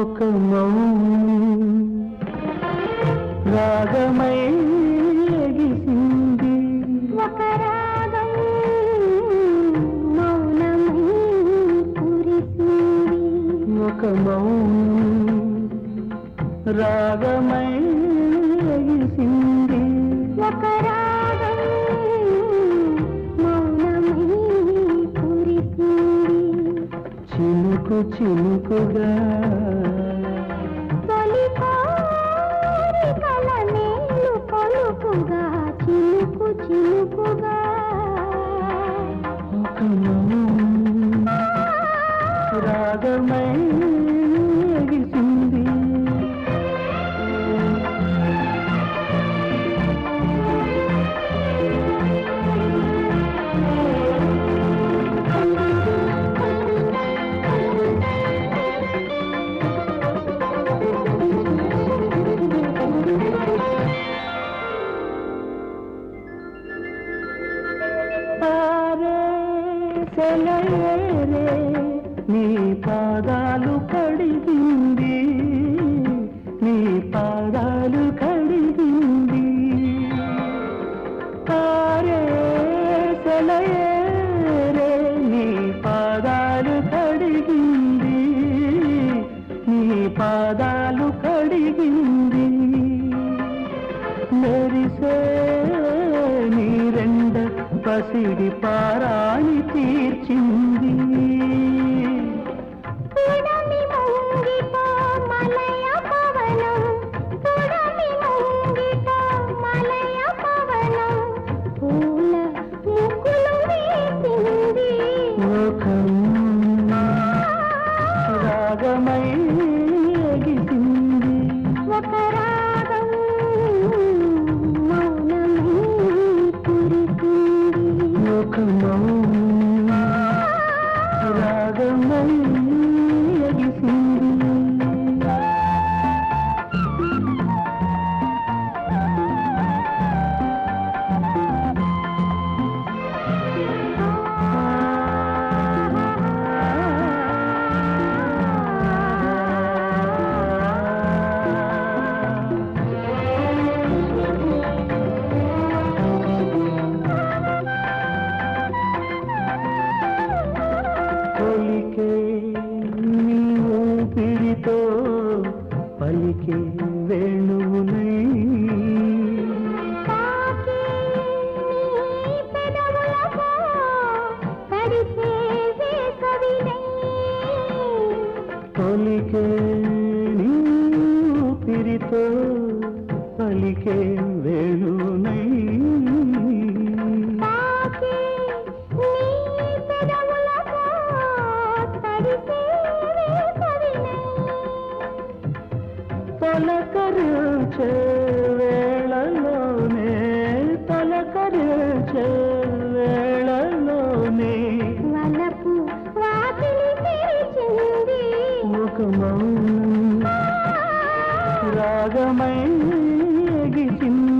ఒక మౌని రాగమై ఎగిసింది. ఒక రాగం మౌనమై కురిసింది. ఒక మౌని రాగమై ఎగిసింది. ఒక చినుకు చినుకుగా చినుకు చినుకుగా. ఒక రాగమై సెలయేరే నీ పాదాలు కడిగింది. నీ పాదాలు కడిగింది. పారే సెలయేరే నీ పాదాలు కడిగింది. నీ పాదాలు కడిగింది. మెరిసే పసిడి పారాణి తీర్చింది. పుడమి రాగమై కొలికే నీ ఊపిరితో పలికే వేణువునై కొలికే నీ ఊపిరితో పలికే వేణువునై ఒక మౌనం రాగమై ఎగిసింది.